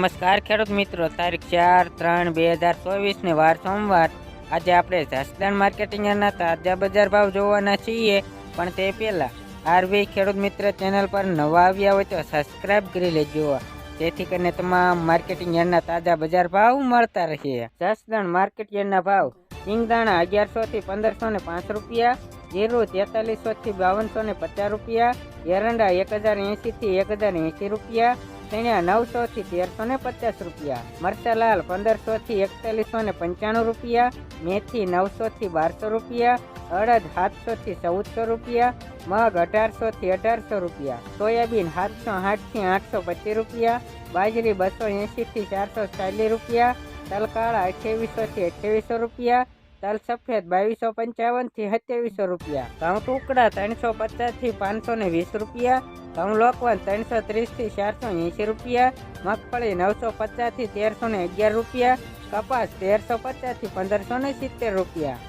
નમસ્કાર, ખેડૂત મિત્રો. તારીખ ચાર ત્રણ બે હજાર ચોવીસની વાર સોમવાર. આજે આપણે જસદણ માર્કેટિંગ યાર્ડના તાજા બજાર ભાવ જોવાના છીએ. પણ તે પહેલાં આરબી ખેડૂત મિત્ર ચેનલ પર નવા આવ્યા હોય તો સબસ્ક્રાઇબ કરી લેજો. જેથી કરીને તમામ માર્કેટિંગ યાર્ડના તાજા બજાર ભાવ મળતા રહે. જસદણ માર્કેટ યાર્ડના ભાવ સિંગદાણા અગિયારસોથી પંદરસો ને પાંચ રૂપિયા, જીરું તેતાલીસોથી બાવનસો ને પચાસ રૂપિયા, એરંડા એક હજાર એંશીથી એક હજાર એંશી રૂપિયા ચણ્યા નવસો થી તેરસો ને પચાસ રૂપિયા, મરચાલાલ પંદરસો થી એકતાલીસો ને પંચાણું રૂપિયા, મેથી નવસો થી બારસો રૂપિયા, અડદ સાતસો થી ચૌદસો રૂપિયા, મગ અઢારસો થી અઢારસો રૂપિયા, સોયાબીન સાતસો આઠથી આઠસો પચીસ રૂપિયા, બાજરી બસો એંશી થી ચારસો ચાલીસ રૂપિયા, તલકાળા અઠ્યાવીસો થી અઠ્યાવીસો રૂપિયા, તલ સફેદ બાવીસો પંચાવનથી સત્યાવીસો રૂપિયા, ઘઉં ટુકડા ત્રણસો પચાસથી પાંચસો ને વીસ રૂપિયા ઘઉં ત્રણસો ત્રીસથી ચારસો એંશી રૂપિયા, મગફળી નવસો પચાસથી તેરસો ને અગિયાર રૂપિયા, કપાસ તેરસો પચાસથી પંદરસો ને સિત્તેર રૂપિયા.